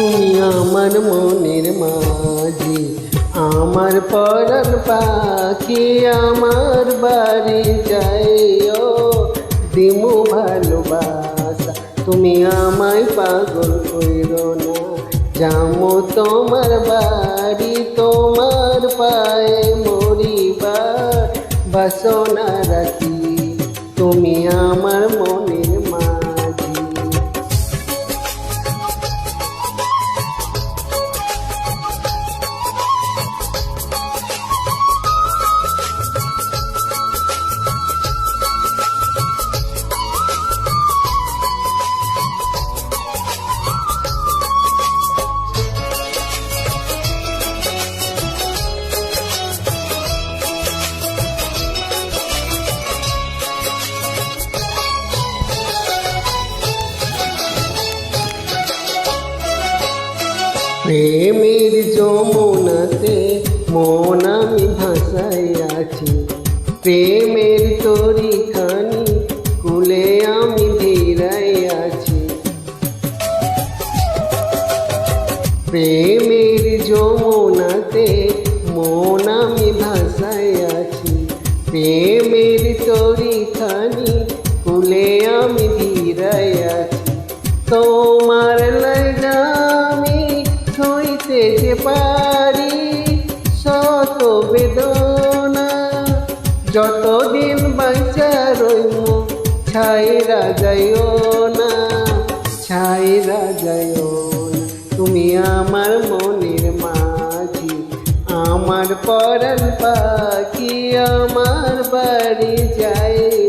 তুমি আমার মনের মাঝি, আমার পরাণ পাখি আমার বাড়ি যাইও। দিমু ভালোবাসা, তুমি আমায় পাগল কইর না। যামো তোমার বাড়ি, তোমার পায়ে মরিবার বাসনা রাখি। তুমি আমার প্রেমের যমুনাতে মন আমি ভাসাই আছি প্রেমের তরিখানি কুলে আমি ধীরাই আছি প্রেমের যমুনাতে মন আমি ভাসাই আছি প্রেমের তরিখানি কুলে আমি ধীরাই আছি তোমার যে পারি শত বেদনা। যতদিন বাঁচা ছাইরা যাইও না, ছাইরা যাইও তুমি আমার মনের মাঝি, আমার পরাণ পাখি, আমার বাড়ি যাইও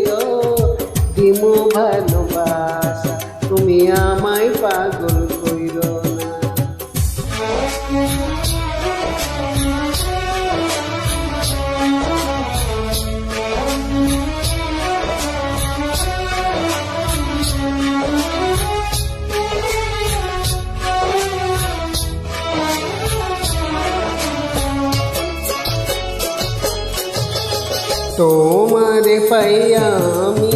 তোমারে পাইয়া আমি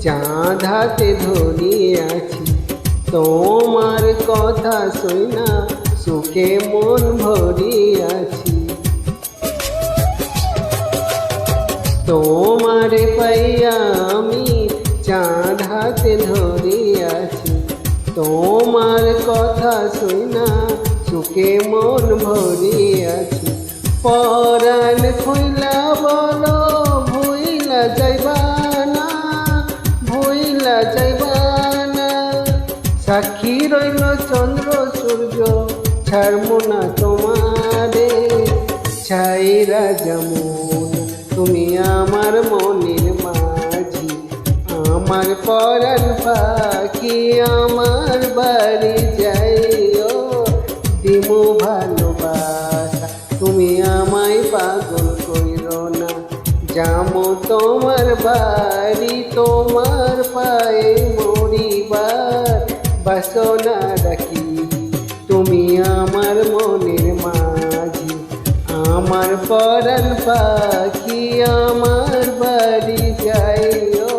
চাঁদ হাতে তোমার কথা শুনা সুখে মন ভরিয়াছি তোমারে পাইয়া আমি চাঁদ হাতে ধরিয়াছি তোমার কথা শুনা সুখে মন ভরিয়াছি পরাণ খুইলা বলো ভুইলা না সাক্ষী রইল চন্দ্র সূর্য ছাড়মু না তোমারে। ছাইরা যেমন তুমি আমার মনের মাঝি। আমার পরাণ পাখি আমার বাড়ি যাইও। দিমু ভালোবাসা, তুমি আমায় পাগল কইর না। যামো তোমার বাড়ি, তোমার পায়ে মরিবার বাসনা রাখি তুমি আমার মনের মাঝি, আমার পরাণ পাখি আমার বাড়ি যাইও।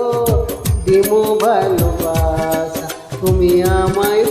দিমু ভালোবাসা, তুমি আমায়